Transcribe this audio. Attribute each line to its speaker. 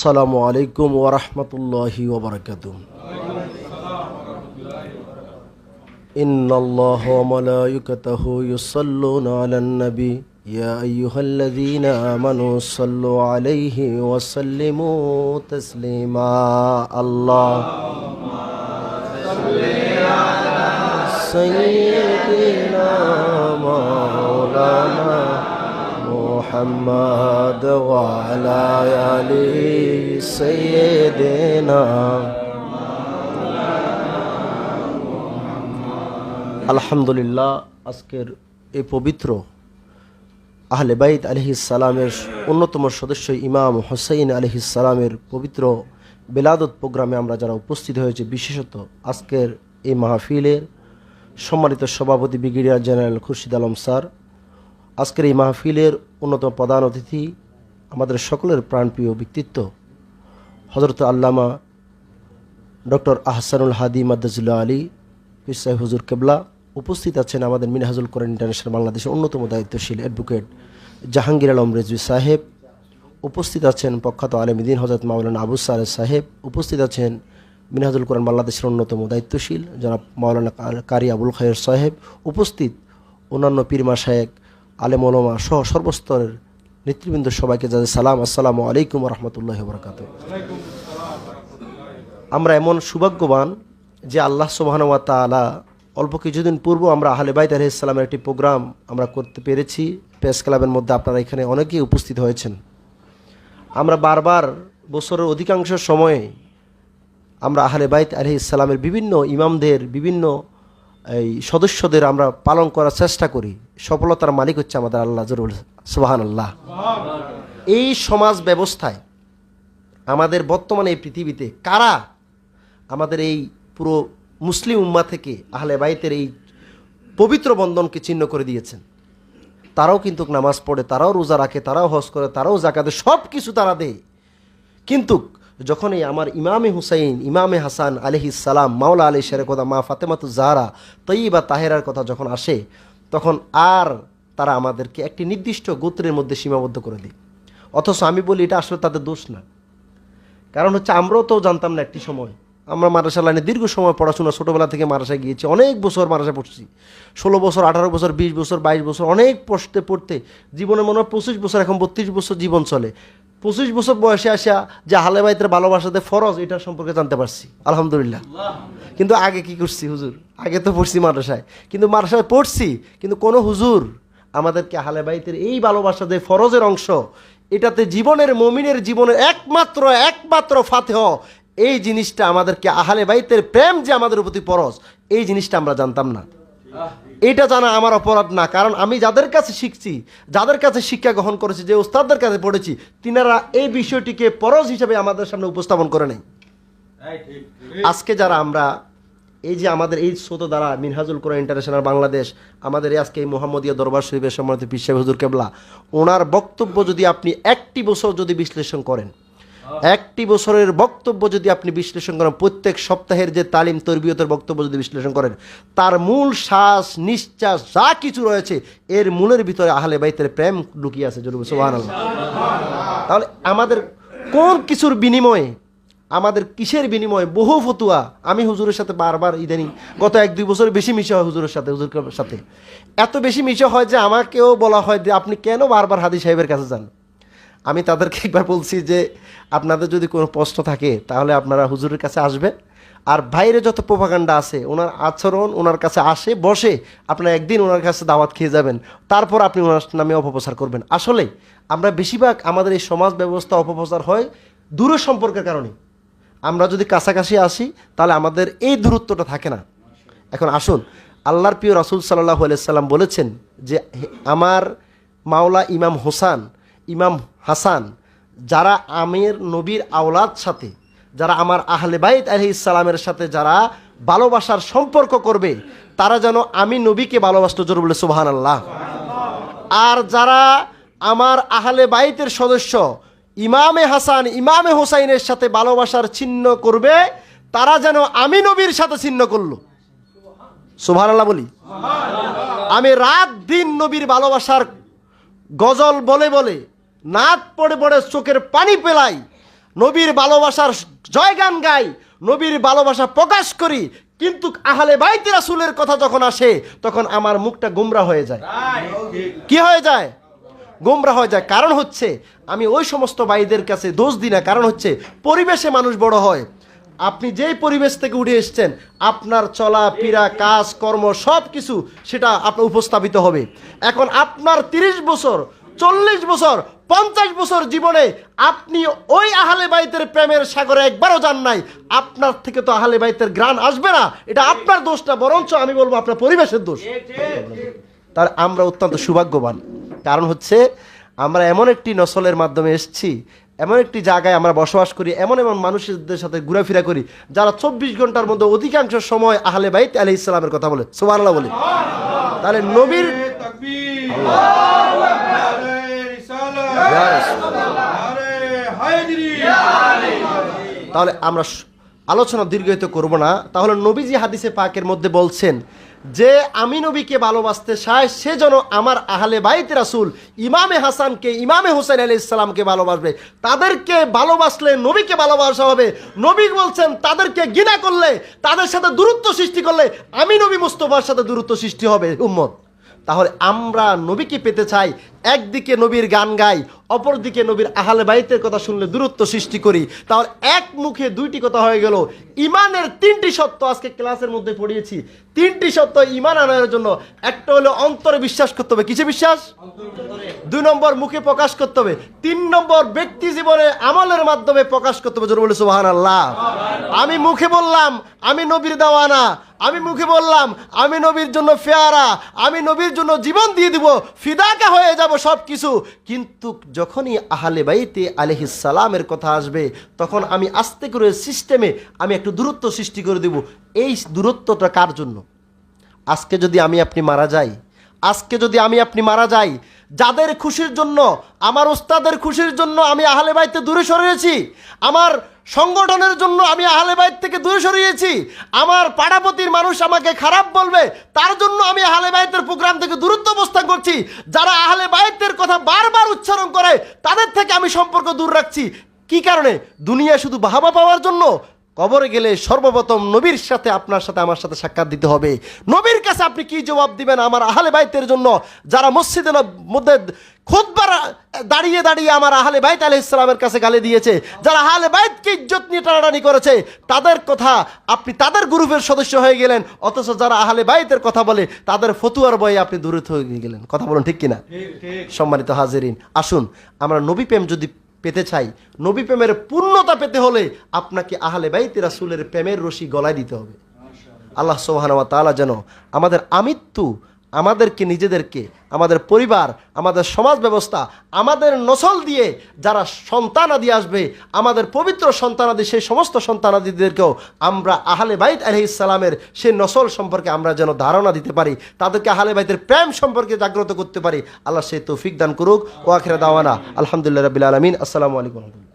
Speaker 1: আসসালামু আলাইকুম ওরহমতুল্লাহি ওবরাকাত إن الله وملائكته يصلون على النبي يا أيها الذين آمنوا صلوا عليه وسلموا تسليما الله سيدنا مولانا محمد وعلى آله سيدنا আলহামদুলিল্লাহ আজকের এই পবিত্র আহলে বাইত সালামের অন্যতম সদস্য ইমাম হোসাইন সালামের পবিত্র বেলাদত প্রোগ্রামে আমরা যারা উপস্থিত হয়েছে বিশেষত আজকের এই মাহফিলের সম্মানিত সভাপতি brigadier general Khurshid Alam sir আজকের এই মাহফিলের অন্যতম প্রধান অতিথি আমাদের সকলের প্রাণপ্রিয় ব্যক্তিত্ব হজরত আল্লামা ডক্টর আহসানুল হাদি মাদ্দাজুল্লাহ আলী পিসাই হুজুর কেবলা উপস্থিত আছেন আমাদের মিনহাজুল কোরআন ইন্টারন্যাশনাল বাংলাদেশের অন্যতম দায়িত্বশীল অ্যাডভোকেট জাহাঙ্গীর আলম রেজভি সাহেব, উপস্থিত আছেন প্রখ্যাত আলমদিন হজরত মাওলানা আবু সালেহ সাহেব, উপস্থিত আছেন মিনহাজুল কোরআন বাংলাদেশের অন্যতম দায়িত্বশীল জনাব মাওলানা কারি আবুল খায়ের সাহেব, উপস্থিত অন্যান্য পীরমা শায়েক আলেম ওলমা সহ সর্বস্তরের নেতৃবৃন্দ সবাইকে যাদের সালাম, আসসালামু আলাইকুম রহমতুল্লাহ বরকাত আমরা এমন সৌভাগ্যবান যে আল্লাহ সুবাহানুয়া তালা অল্প কিছুদিন পূর্ব আমরা আহলে বাইত আলহিসাল্লামের একটি প্রোগ্রাম আমরা করতে পেরেছি। প্রেস ক্লাবের মধ্যে আপনারা এখানে অনেকেই উপস্থিত হয়েছেন। আমরা বারবার বছরের অধিকাংশ সময়ে আমরা আহলে বাইত ইসলামের বিভিন্ন ইমামদের বিভিন্ন এই সদস্যদের আমরা পালন করার চেষ্টা করি। সফলতার মালিক হচ্ছে আমাদের আল্লাহ জরুল সুবাহান আল্লাহ এই সমাজ ব্যবস্থায় আমাদের বর্তমানে এই পৃথিবীতে কারা আমাদের এই পুরো মুসলিম উম্মা থেকে আহলে বাইতের এই পবিত্র বন্ধনকে চিহ্ন করে দিয়েছেন? তারাও কিন্তু নামাজ পড়ে, তারাও রোজা রাখে, তারাও হজ করে, তারাও জাকাতে সব কিছু তারা দেয়। কিন্তু যখন এই আমার ইমামে হুসাইন, ইমামে হাসান সালাম, মাওলা আলী শেরের কথা মা ফাতেমাতু জাহারা তৈবা তাহেরার কথা যখন আসে, তখন আর তারা আমাদেরকে একটি নির্দিষ্ট গোত্রের মধ্যে সীমাবদ্ধ করে দেয়। অথচ আমি বলি, এটা আসলে তাদের দোষ না। কারণ হচ্ছে, আমরাও তো জানতাম না একটি সময়। আমরা মাদ্রাসা লাইনে দীর্ঘ সময় পড়াশোনা, ছোটোবেলা থেকে মাদ্রাসায় গিয়েছি, অনেক বছর মাদ্রাসা পড়ছি। ষোলো বছর, আঠারো বছর, বিশ বছর, বাইশ বছর, অনেক পড়তে পড়তে, জীবনে মনে হয় পঁচিশ বছর, এখন বত্রিশ বছর জীবন চলে। পঁচিশ বছর বয়সে আসা যে হালে বাইতের ভালোবাসাতে ফরজ এটার সম্পর্কে জানতে পারছি। আলহামদুলিল্লাহ। কিন্তু আগে কি করছি, হুজুর? আগে তো পড়ছি মাদ্রাসায়। কিন্তু মাদ্রাসায় পড়ছি, কিন্তু কোনো হুজুর আমাদেরকে হালে বাইতের এই ভালোবাসাতে ফরজের অংশ, এটাতে জীবনের মমিনের জীবনের একমাত্র একমাত্র ফাতেহ, এই জিনিসটা আমাদেরকে আহলে বাইতের প্রেম যে আমাদের প্রতি ফরজ, এই জিনিসটা আমরা জানতাম না। এটা জানা আমার অপরাধ না। কারণ আমি যাদের কাছে শিখছি যাদের কাছে শিক্ষা গ্রহণ করেছি যে ওস্তাদদের কাছে পড়েছি তিনারা এই বিষয়টিকে পরশ হিসেবে আমাদের সামনে উপস্থাপন করে নেই। আজকে যারা আমরা এই যে আমাদের এই স্রোত দ্বারা মিনহাজুল কোরআন ইন্টারন্যাশনাল বাংলাদেশ আমাদের এই আজকে এই মোহাম্মদীয় দরবার শরীফের সম্মানিত পিসাব হুজুর কেবলা ওনার বক্তব্য যদি আপনি একটি বছর যদি বিশ্লেষণ করেন একটি বছরের বক্তব্য যদি আপনি বিশ্লেষণ করেন, প্রত্যেক সপ্তাহের যে তালিম, তরবিয়তের বক্তব্য যদি বিশ্লেষণ করেন, তার মূল শ্বাস নিঃশ্বাস যা কিছু রয়েছে, এর মূলের ভিতরে আহলে বাইতের প্রেম লুকিয়ে আছে জরুরি সোহান তাহলে আমাদের কোন কিছুর বিনিময়ে, আমাদের কিসের বিনিময়ে বহু ফতুয়া, আমি হুজুরের সাথে বারবার ইদানিং, গত এক দুই বছর বেশি মিশে হয় হুজুরের সাথে হুজুর সাথে। এত বেশি মিশে হয় যে আমাকেও বলা হয় যে আপনি কেন বারবার হাদি সাহেবের কাছে যান? আমি তাদেরকে একবার বলছি যে আপনাদের যদি কোনো প্রশ্ন থাকে, তাহলে আপনারা হুজুরের কাছে আসবেন। আর বাইরে যত প্রভাকাণ্ডা আছে, ওনার আচরণ ওনার কাছে আসে, বসে আপনারা একদিন ওনার কাছে দাওয়াত খেয়ে যাবেন। তারপর আপনি ওনার নামে অপপ্রচার করবেন। আসলে আমরা বেশিরভাগ আমাদের এই সমাজ ব্যবস্থা অপপ্রচার হয় দূর সম্পর্কের কারণে। আমরা যদি কাছাকাছি আসি, তাহলে আমাদের এই দূরত্বটা থাকে না। এখন আসুন, আল্লাহর প্রিয় রাসুল সাল্লাহ সাল্লাম বলেছেন যে আমার মাওলা ইমাম হোসান, ইমাম হাসান, যারা আমের নবীর আওলাদ সাথে, যারা আমার আহলে বাইত আলহি ইসলামের সাথে যারা ভালোবাসার সম্পর্ক করবে, তারা যেন আমি নবীকে ভালোবাসতে জোর বলে সুবাহান আল্লাহ আর যারা আমার আহলে বাইতের সদস্য, ইমামে হাসান, ইমামে হোসাইনের সাথে ভালোবাসার চিহ্ন করবে, তারা যেন আমি নবীর সাথে চিহ্ন করল। সুবহানাল্লাহ বলি। আমি রাত দিন নবীর ভালোবাসার গজল বলে বলে নাচ পড়ে পড়ে চোখের পানি পেলাই, নবীর ভালোবাসার জয়গান গাই, নবীর ভালোবাসা প্রকাশ করি। কিন্তু আহলে বাইতি রাসূলের কথা যখন আসে, তখন আমার মুখটা গুমরা হয়ে যায়। কি হয়ে যায়? গোমরা হয়ে যায়। কারণ হচ্ছে, আমি ওই সমস্ত ভাইদের কাছে দোষ দিই না। কারণ হচ্ছে, পরিবেশে মানুষ বড় হয়। আপনি যেই পরিবেশ থেকে উঠে এসছেন, আপনার চলা, ফিরা, কাজ, কর্ম, সব কিছু, সেটা আপনার উপস্থাপিত হবে। এখন আপনার তিরিশ বছর, চল্লিশ বছর পঞ্চাশ বছর জীবনে আপনি ওই আহলে বাইতের প্রেমের সাগরে একবারও যান নাই। আপনার থেকে তো আহলে বাইতের গ্রান আসবে না। এটা আপনার দোষ না বরঞ্চ আমি বলব আপনার পরিবেশের দোষ। তার আমরা অত্যন্ত সৌভাগ্যবান। কারণ হচ্ছে আমরা এমন একটি নসলের মাধ্যমে এসেছি এমন একটি জায়গায় আমরা বসবাস করি এমন এমন মানুষদের সাথে ঘোরাফেরা করি যারা চব্বিশ ঘণ্টার মধ্যে অধিকাংশ সময় আহলে বাইত আলি ইসলামের কথা বলে। সুবহানাল্লাহ বলি। তাহলে নবীর তাহলে আমরা আলোচনা দীর্ঘায়িত করব না। তাহলে নবীজি হাদিসে পাকের মধ্যে বলছেন যে, আমি নবীকে ভালোবাসতে চাই, সে যেন আমার আহলে বাইত রাসুল ইমামে হাসানকে, ইমামে হোসেন আলী ইসলামকে ভালোবাসবে। তাদেরকে ভালোবাসলে নবীকে ভালোবাসা হবে। নবী বলছেন, তাদেরকে ঘৃণা করলে, তাদের সাথে দূরত্ব সৃষ্টি করলে, আমি নবী মুস্তফার সাথে দূরত্ব সৃষ্টি হবে, উম্মত। তাহলে আমরা নবীকে পেতে চাই একদিকে নবীর গান গাই অপরদিকে নবীর আহলে বাইতের কথা শুনলে দূরত্ব সৃষ্টি করি। তাহলে এক মুখে দুইটি কথা হয়ে গেল। ইমানের তিনটি সত্য আজকে ক্লাসের মধ্যে পড়িয়েছি। তিনটি সত্য ইমান আনার জন্য। একটা হলো অন্তরে বিশ্বাস করতে হবে। কিসে বিশ্বাস? দুই নম্বর মুখে প্রকাশ করতে হবে। তিন নম্বর ব্যক্তি জীবনে আমলের মাধ্যমে প্রকাশ করতে হবে। জোর বলে সুবাহান আল্লাহ আমি মুখে বললাম, আমি নবীর দেওয়ানা। আমি মুখে বললাম, আমি নবীর জন্য ফেয়ারা। আমি নবীর জন্য জীবন দিয়ে দিব। ফিদাকা হয়ে যাব সব কিছু কিন্তু যখনই আহলে বাইতে আলহিসালামের কথা আসবে, তখন আমি আস্তে করে সিস্টেমে আমি একটু দূরত্ব সৃষ্টি করে দেব। এই দূরত্বটা কার জন্য? আজকে যদি আমি আপনি মারা যাই, আজকে যদি আমি আপনি মারা যাই, যাদের খুশির জন্য, আমার ওস্তাদের খুশির জন্য আমি আহলে বাইতে দূরে সরেছি আমার সংগঠনের জন্য আমি আহলে বাইত থেকে দূরে সরিয়েছি। আমার পাড়াপতির মানুষ আমাকে খারাপ বলবে, তার জন্য আমি আহলে বাইতের প্রোগ্রাম থেকে দূরত্ব অবস্থান করছি। যারা আহলে বাইতের কথা বারবার উচ্চারণ করে, তাদের থেকে আমি সম্পর্ক দূর রাখছি। কি কারণে? দুনিয়া শুধু বাহাবা পাওয়ার জন্য? কবরে গেলে সর্বপ্রথম নবীর সাথে আপনার সাথে আমার সাথে সাক্ষাৎ দিতে হবে। নবীর কাছে আপনি কি জবাব দিবেন আমার আহলে বাইতের জন্য? যারা মসজিদের মধ্যে খুদবার দাঁড়িয়ে দাঁড়িয়ে আমার আহলে বাইত আলহ ইসলামের কাছে গালি দিয়েছে যারা আহলে বাইতকে ইজ্জত নিয়ে টানাটানি করেছে তাদের কথা আপনি তাদের গ্রুপের সদস্য হয়ে গেলেন অথচ যারা আহলে বাইতের কথা বলে তাদের ফতুয়ার বয়ে আপনি দূরে হয়ে গেলেন। কথা বলুন ঠিক কিনা? সম্মানিত হাজিরিন আসুন আমরা নবী প্রেম যদি পেতে চাই। নবী প্রেমের পূর্ণতা পেতে হলে আপনাকে আহলে বাইতে রাসুলের প্রেমের রশি গলায় দিতে হবে। আল্লাহ সোহানা তালা যেন আমাদের আমৃত্যু আমাদেরকে, নিজেদেরকে, আমাদের পরিবার, আমাদের সমাজ ব্যবস্থা, আমাদের নসল দিয়ে যারা সন্তানাদি আসবে, আমাদের পবিত্র সন্তানাদি, সেই সমস্ত সন্তানাদিদেরকেও আমরা আহলে বাইত আলহ ইসলামের সেই নসল সম্পর্কে আমরা যেন ধারণা দিতে পারি, তাদেরকে আহলে বাইতের প্রেম সম্পর্কে জাগ্রত করতে পারি, আল্লাহ সেই তৌফিক দান করুক। ও আখেরা দাওয়ানা, আলহামদুলিল্লাহ রবিল আলমিন, আসসালামু আলাইকুম